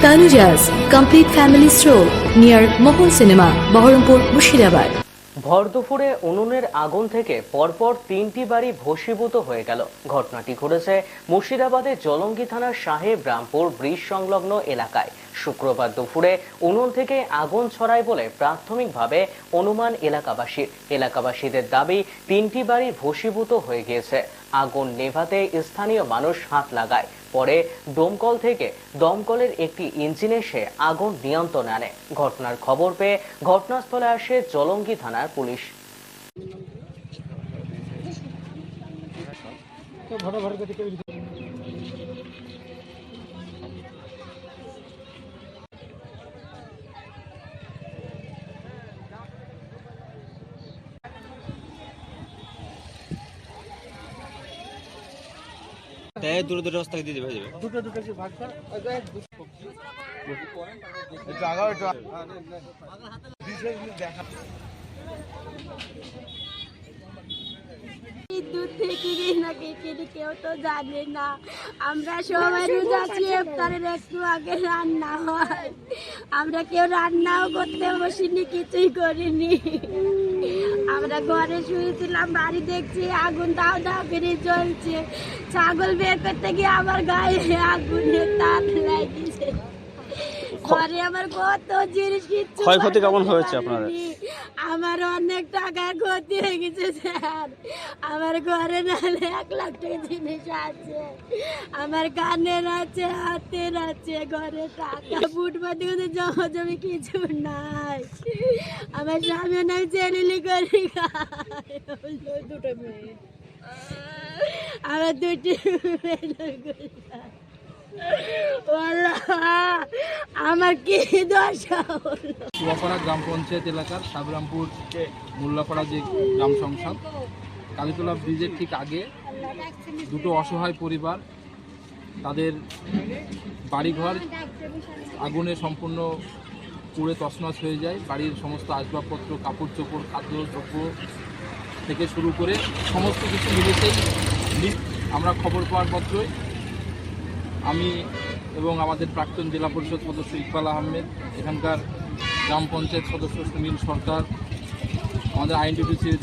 Tanujas Complete Family Stroll near Mohol Cinema, Baharampur Mushirabad. ভর দুপুরে উনুনের আগুন থেকে পরপর তিনটি বাড়ি ভসীভূত হয়ে গেল ঘটনাটি ঘটেছে মুর্শিদাবাদের জলঙ্গি থানার সাহেব রামপুর ব্রিজ সংলগ্ন এলাকায় শুক্রবার দুপুরে উনুন থেকে আগুন ছড়ায় বলে প্রাথমিকভাবে অনুমান এলাকাবাসীর এলাকাবাসীদের দাবি, তিনটি বাড়ি ভস্মীভূত হয়ে গিয়েছে। আগুন নেভাতে স্থানীয় মানুষ হাত লাগায়। পরে দমকল থেকে দমকলের একটি ইঞ্জিন এসে আগুন নিয়ন্ত্রণে আনে। ঘটনার খবর পেয়ে ঘটনাস্থলে আসে জলঙ্গি থানার পুলিশ। তাই দূরে দূরে রাস্তা দিয়ে দেবে যাবে বিদ্যুৎ থেকে নাকি কিন্তু কেউ তো জানে না। আমরা সবাই রোজ আছি ইফতারের একটু আগে রান্না হয়। আমরা কেউ রান্নাও করতে বসিনি কিছুই করিনি। আমরা ঘরে শুয়েছিলাম, বাড়ি দেখছি আগুন, দাও দাও করে চলছে ছাগল বের করতে গিয়ে আমার গায়ে আগুনের তার লাগিয়েছে ঘরে আমার কত জিনিস কিচ্ছু ক্ষয়ক্ষতি কেমন হয়েছে আপনাদের? পারিনি। আমার অনেক টাকার ক্ষতি হয়ে গেছে স্যার। আমার ঘরে নাহলে এক লাখ টাকা জিনিস আছে। আমার কানের আছে হাতের আছে ঘরে টাকা। ফুটপাতে কিন্তু জমা জমি কিছু নাই। আমার স্বামী নাই ছেলেলি করে দুটো মেয়ে। আমার দুটি মেয়ে। আমার কি দশা গ্রাম পঞ্চায়েত এলাকার সাবরামপুর মোল্লাপাড়া যে গ্রাম সংসদ, কালীতলা ব্রিজের ঠিক আগে দুটো অসহায় পরিবার তাদের বাড়িঘর আগুনে সম্পূর্ণ পুড়ে তছনছ হয়ে যায়। বাড়ির সমস্ত আসবাবপত্র, কাপড় চোপড়, খাদ্য দ্রব্য থেকে শুরু করে সমস্ত কিছু মিলেছেই আমরা খবর পাওয়ার পত্রই আমি এবং আমাদের প্রাক্তন জেলা পরিষদ সদস্য ইকবাল আহমেদ, এখানকার গ্রাম পঞ্চায়েত সদস্য সুনীল সরকার, আমাদের আইনডিপিসির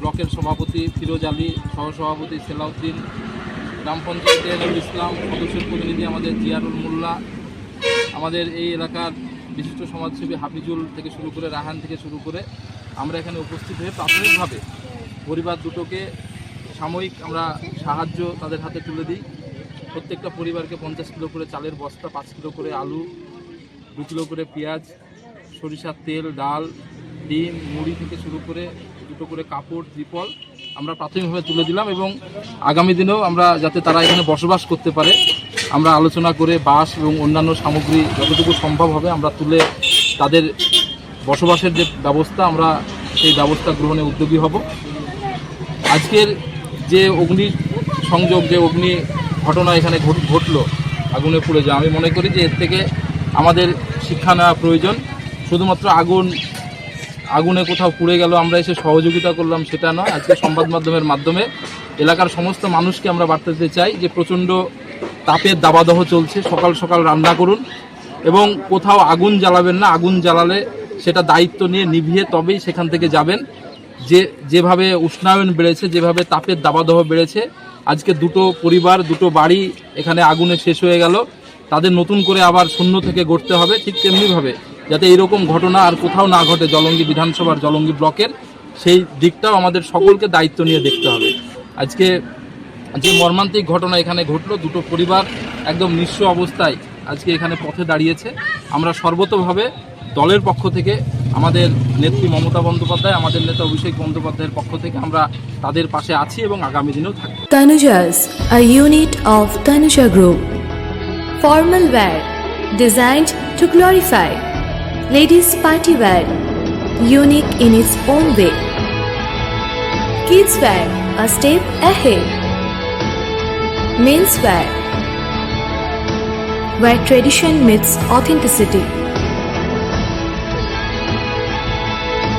ব্লকের সভাপতি ফিরোজ আলী, সহসভাপতি সেলাউদ্দিন, গ্রাম পঞ্চায়েতের ইসলাম সদস্যের প্রতিনিধি আমাদের জিয়ারুল মোল্লা, আমাদের এই এলাকার বিশিষ্ট সমাজসেবী হাফিজুল থেকে শুরু করে রাহান থেকে শুরু করে আমরা এখানে উপস্থিত হয়ে প্রাথমিকভাবে পরিবার দুটোকে সাময়িক আমরা সাহায্য তাদের হাতে তুলে দিই। প্রত্যেকটা পরিবারকে পঞ্চাশ কিলো করে চালের বস্তা, পাঁচ কিলো করে আলু, দু কিলো করে পেঁয়াজ, সরিষার তেল, ডাল, ডিম, মুড়ি থেকে শুরু করে দুটো করে কাপড়, ত্রিপল আমরা প্রাথমিকভাবে তুলে দিলাম এবং আগামী দিনেও আমরা যাতে তারা এখানে বসবাস করতে পারে, আমরা আলোচনা করে বাস এবং অন্যান্য সামগ্রী যতটুকু সম্ভব হবে আমরা তুলে তাদের বসবাসের যে ব্যবস্থা, আমরা সেই ব্যবস্থা গ্রহণে উদ্যোগী হব। আজকের যে অগ্নি সংযোগ যে অগ্নি ঘটনা এখানে ঘটলো, আগুনে পুড়ে যাওয়া। আমি মনে করি যে এর থেকে আমাদের শিক্ষা নেওয়া প্রয়োজন। শুধুমাত্র আগুন, আগুনে কোথাও পুড়ে গেল, আমরা এসে সহযোগিতা করলাম, সেটা নয়। আজকে সংবাদ মাধ্যমের মাধ্যমে এলাকার সমস্ত মানুষকে আমরা বার্তা দিতে চাই যে প্রচণ্ড তাপের দাবাদহ চলছে। সকাল সকাল রান্না করুন এবং কোথাও আগুন জ্বালাবেন না। আগুন জ্বালালে সেটা দায়িত্ব নিয়ে নিভিয়ে তবেই সেখান থেকে যাবেন। যে, যেভাবে উষ্ণায়ন বেড়েছে, যেভাবে তাপের দাবাদহ বেড়েছে আজকে দুটো পরিবার, দুটো বাড়ি এখানে আগুনে শেষ হয়ে গেল। তাদের নতুন করে আবার শূন্য থেকে গড়তে হবে, ঠিক তেমনিভাবে যাতে এইরকম ঘটনা আর কোথাও না ঘটে জলঙ্গি বিধানসভার জলঙ্গি ব্লকের। সেই দিকটাও আমাদের সকলকে দায়িত্ব নিয়ে দেখতে হবে। আজকে যে মর্মান্তিক ঘটনা এখানে ঘটলো, দুটো পরিবার একদম নিঃস্ব অবস্থায় আজকে এখানে পথে দাঁড়িয়েছে। আমরা সর্বতভাবে দলের পক্ষ থেকে আমাদের নেত্রী মমতা বন্দ্যোপাধ্যায় আমাদের নেতা অভিষেক বন্দ্যোপাধ্যায়ের পক্ষ থেকে আমরা তাদের পাশে আছি এবং আগামী দিনেও থাকব Tanujas, a unit of Tanuja Group. Formal wear designed to glorify. Ladies party wear, unique in its own way. Kids wear, a step ahead. Men's wear, where tradition meets authenticity.